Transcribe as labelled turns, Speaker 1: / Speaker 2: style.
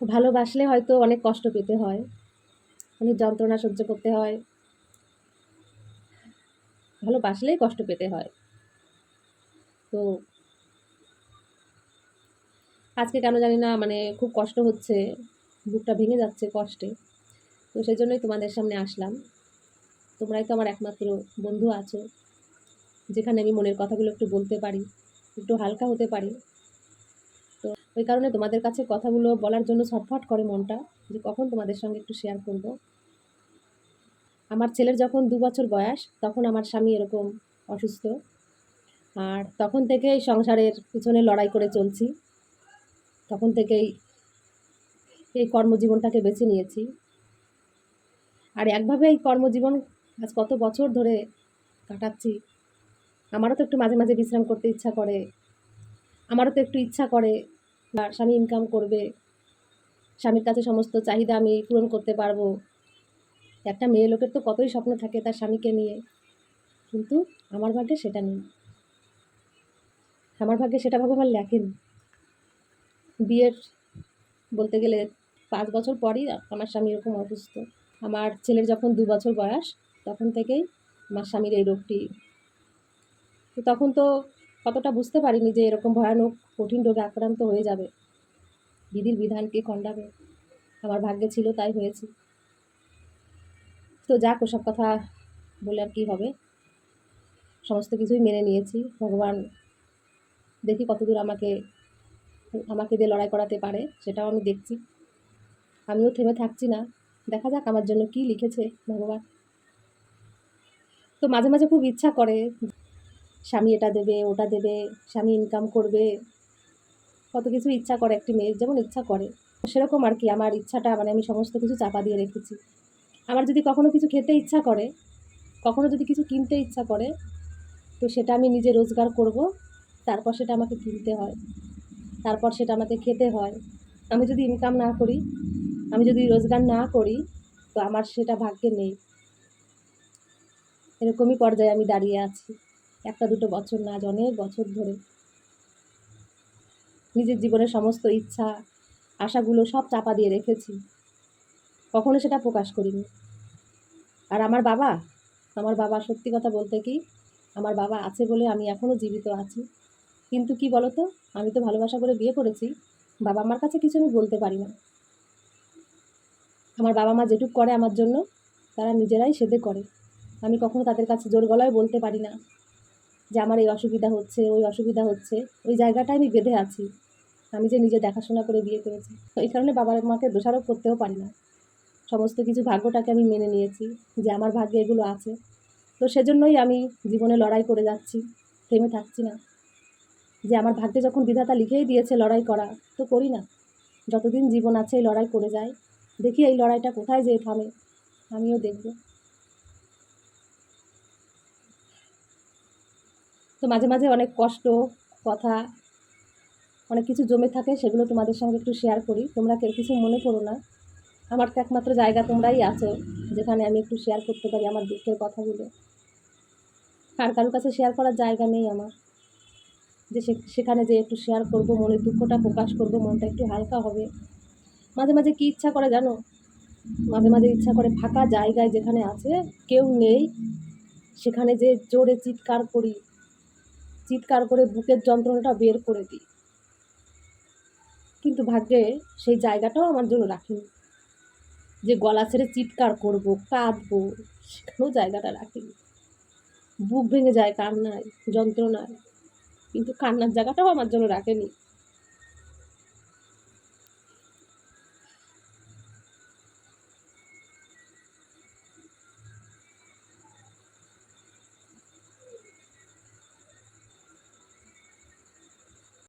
Speaker 1: ভালোবাসলে হয়তো অনেক কষ্ট পেতে হয়, অনেক যন্ত্রণা সহ্য করতে হয়। ভালোবাসলেই কষ্ট পেতে হয়। তো আজকে কেন জানি না মানে খুব কষ্ট হচ্ছে, বুকটা ভেঙে যাচ্ছে কষ্টে। তো সেই জন্যই তোমাদের সামনে আসলাম। তোমরাই তো আমার একমাত্র বন্ধু আছো, যেখানে আমি মনের কথাগুলো একটু বলতে পারি, একটু হালকা হতে পারি। ওই কারণে তোমাদের কাছে কথাগুলো বলার জন্য ছটফট করে মনটা, যে কখন তোমাদের সঙ্গে একটু শেয়ার করব। আমার ছেলের যখন দু বছর বয়স, তখন আমার স্বামী এরকম অসুস্থ। আর তখন থেকেই সংসারের পিছনে লড়াই করে চলছি। তখন থেকেই এই কর্মজীবনটাকে বেছে নিয়েছি। আর একভাবে এই কর্মজীবন আজ কত বছর ধরে কাটাচ্ছি, আমারও তো একটু মাঝে মাঝে বিশ্রাম করতে ইচ্ছা করে, আমারও তো একটু ইচ্ছা করে বা স্বামী ইনকাম করবে, স্বামীর কাছে সমস্ত চাহিদা আমি পূরণ করতে পারব। একটা মেয়ে লোকের তো কতই স্বপ্ন থাকে তার স্বামীকে নিয়ে। কিন্তু আমার ভাগ্যে সেটা নেই। আমার ভাগ্যে সেটা ভগবান লেখেন। বিয়ের বলতে গেলে পাঁচ বছর পরই আমার স্বামী এরকম অসুস্থ। আমার ছেলের যখন দু বছর বয়স, তখন থেকেই আমার স্বামীর এই রোগটি। তো তখন তো কতটা বুঝতে পারিনি যে এরকম ভয়ানক, কঠিন রোগে আক্রান্ত হয়ে যাবে। বিধির বিধানকে খণ্ডাবে? আমার ভাগ্যে ছিল, তাই হয়েছে। তো যাক, ওসব কথা বলে আর কী হবে। সমস্ত কিছুই মেনে নিয়েছি। ভগবান দেখি কতদূর আমাকে আমাকে দিয়ে লড়াই করাতে পারে, সেটাও আমি দেখছি। আমিও থেমে থাকছি না। দেখা যাক আমার জন্য কি লিখেছে ভগবান। তো মাঝে মাঝে খুব ইচ্ছা করে স্বামী এটা দেবে, ওটা দেবে, স্বামী ইনকাম করবে। কত কিছু ইচ্ছা করে একটি মেয়ের, যেমন ইচ্ছা করে। সেরকম আর কি আমার ইচ্ছাটা মানে আমি সমস্ত কিছু চাপা দিয়ে রেখেছি। আমার যদি কখনো কিছু খেতে ইচ্ছা করে, কখনো যদি কিছু কিনতে ইচ্ছা করে, তো সেটা আমি নিজে রোজগার করব, তারপর সেটা আমাকে কিনতে হয়। তারপর সেটা আমাকে খেতে হয়। আমি যদি ইনকাম না করি, আমি যদি রোজগার না করি, তো আমার সেটা ভাগ্যে নেই। এরকমই পর্যায়ে আমি দাঁড়িয়ে আছি। একটা দুটো বছর না, আজ অনেক বছর ধরে। নিজের জীবনের সমস্ত ইচ্ছা, আশাগুলো সব চাপা দিয়ে রেখেছি। কখনো সেটা প্রকাশ করিনি। আর আমার বাবা আমার বাবা সত্যি কথা বলতে কি, আমার বাবা আছে বলে আমি এখনও জীবিত আছি। কিন্তু কি বলতো, আমি তো ভালোবাসা করে বিয়ে করেছি, বাবা মার কাছে কিছু আমি বলতে পারি না। আমার বাবা মা যেটুক করে আমার জন্য, তারা নিজেরাই সেদে করে। আমি কখনো তাদের কাছে জোর গলায় বলতে পারি না। যে আমার এই অসুবিধা হচ্ছে, ওই অসুবিধা হচ্ছে, ওই জায়গাটায় আমি বেঁধে আছি। আমি যে নিজে দেখাশোনা করে বিয়ে করেছি। এই কারণে বাবার মাকে দোষারোপ করতেও পারি না। সমস্ত কিছু ভাগ্যটাকে আমি মেনে নিয়েছি যে আমার ভাগ্যে এগুলো আছে। তো সেজন্যই আমি জীবনে লড়াই করে যাচ্ছি, থেমে থাকছি না। যে আমার ভাগ্যে যখন বিধাতা লিখেই দিয়েছে লড়াই করা, তো করি না। যতদিন জীবন আছে এই লড়াই করে যায় দেখি এই লড়াইটা কোথায় যেয়ে থামে, আমিও দেখব। তো মাঝে মাঝে অনেক কষ্ট, কথা, অনেক কিছু জমে থাকে, সেগুলো তোমাদের সঙ্গে একটু শেয়ার করি। তোমরা কেউ কিছু মনে করো না। আমার তো একমাত্র জায়গা তোমরাই আছো, যেখানে আমি একটু শেয়ার করতে পারি আমার দুঃখের কথাগুলো। আর কারোর কাছে শেয়ার করার জায়গা নেই আমার। যে সেখানে যে একটু শেয়ার করব মনের দুঃখটা প্রকাশ করব, মনটা একটু হালকা হবে। মাঝে মাঝে কী ইচ্ছা করে জানো? মাঝে মাঝে ইচ্ছা করে ফাঁকা জায়গায় যেখানে আছে, কেউ নেই, সেখানে যে জোরে চিৎকার করি চিৎকার করে বুকের যন্ত্রণাটা বের করে দিই। কিন্তু ভাগ্যে সেই জায়গাটাও আমার জন্য রাখিনি। যে গলা ছেড়ে চিৎকার করব, কাঁদবো, সেখানেও জায়গাটা রাখিনি। বুক ভেঙে যায় কান্নায়, যন্ত্রণায়। কিন্তু কান্নার জায়গাটাও আমার জন্য রাখেনি।